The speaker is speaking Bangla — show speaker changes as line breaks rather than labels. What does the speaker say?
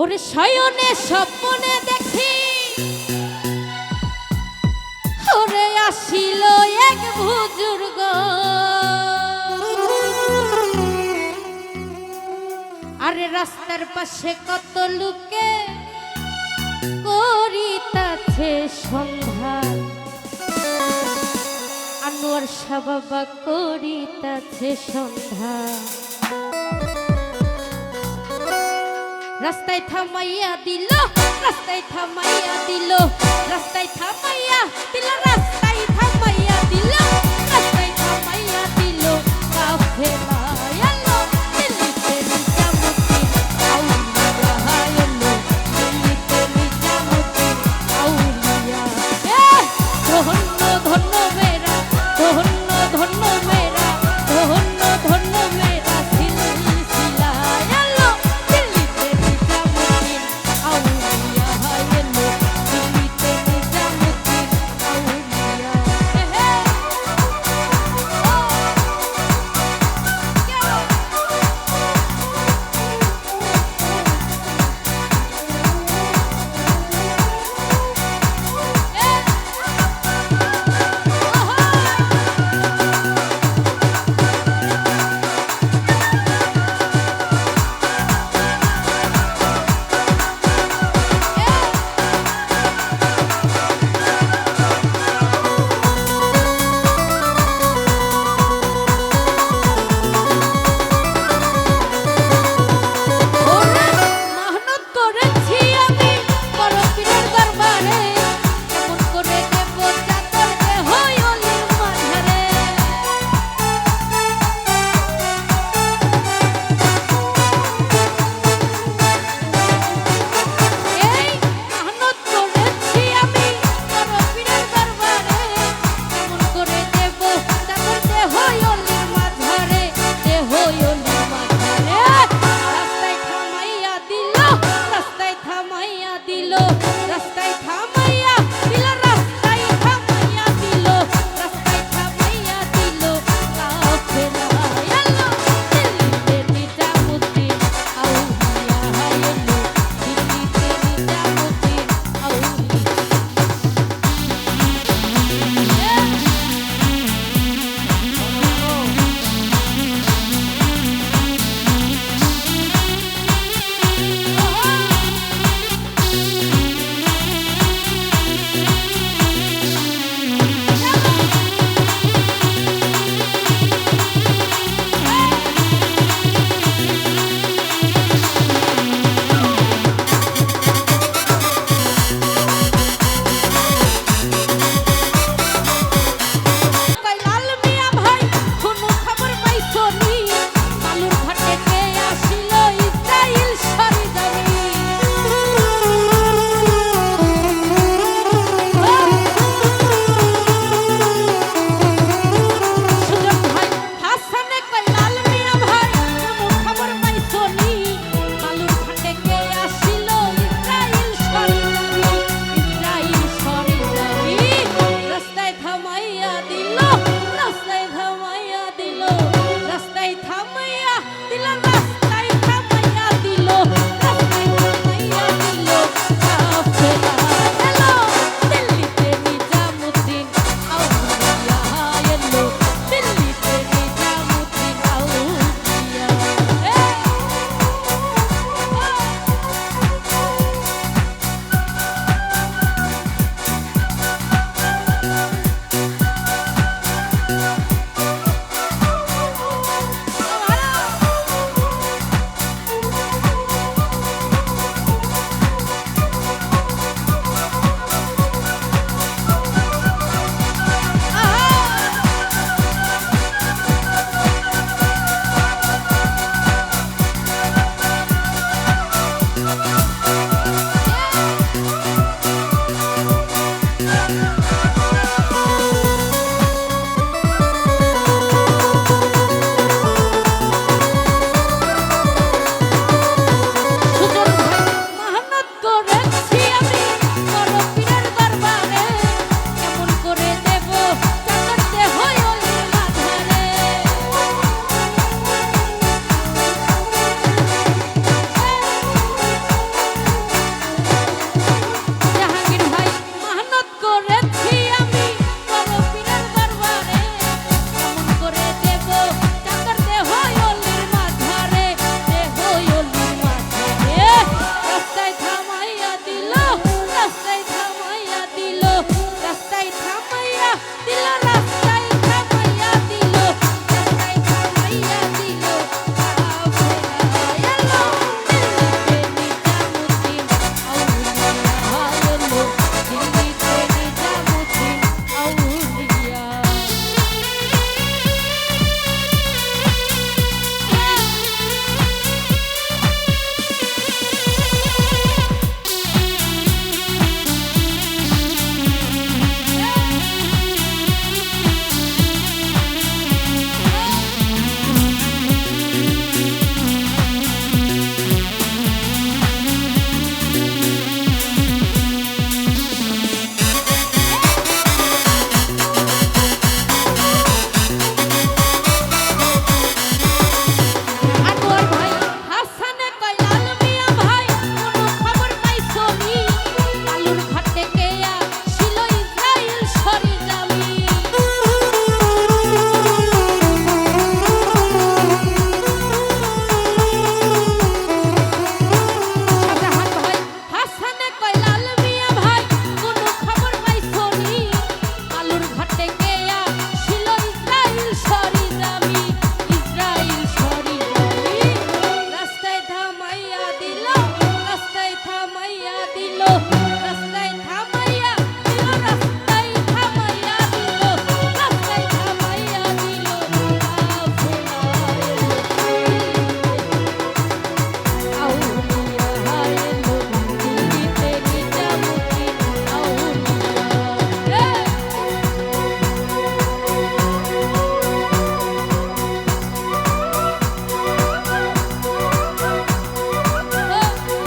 ওরে শয়নে স্বপ্নে দেখি। ওরে আসিল এক বুজুর্গ। আরে রাস্তার পাশে কত লোকে করিতাছে সন্ধ্যা। আনোয়ার শাহ বাবা করিতাছে সন্ধ্যা। রাস্তায় থামাইয়া দিল রাস্তায় থামাইয়া দিল রাস্তায় থামাইয়া দিল রাস্তায় থামাইয়া